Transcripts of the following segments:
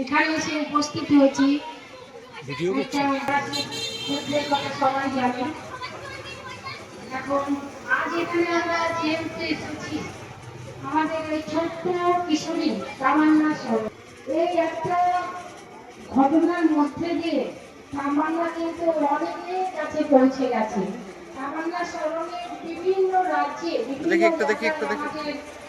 এখানে এসে উপস্থিত হয়েছি। সবাই এখন আজ এখানে আমরা যেহেতু এসেছি আমাদের এই ছোট্ট কিশোরী তামান্না সহ এই একটা ঘটনার মধ্যে দিয়ে তামান্না কিন্তু অনেকের কাছে পৌঁছে গেছে। তামান্না স্মরণে বিভিন্ন রাজ্যে বিভিন্ন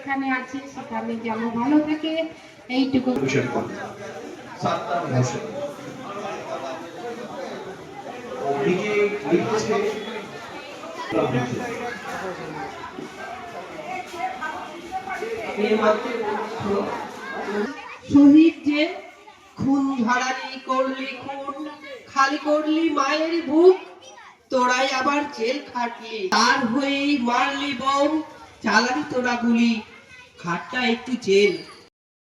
যেখানে আছে সেখানে যেন ভালো থাকে এইটুকু। শহীদ যে খুন করলি খুন খালি করলি মায়ের বুক তোরাই আবার জেল খাটলি। তার হয়েই মারলি বোম চালানি তোরা গুলি। খাটটা একটু জেল।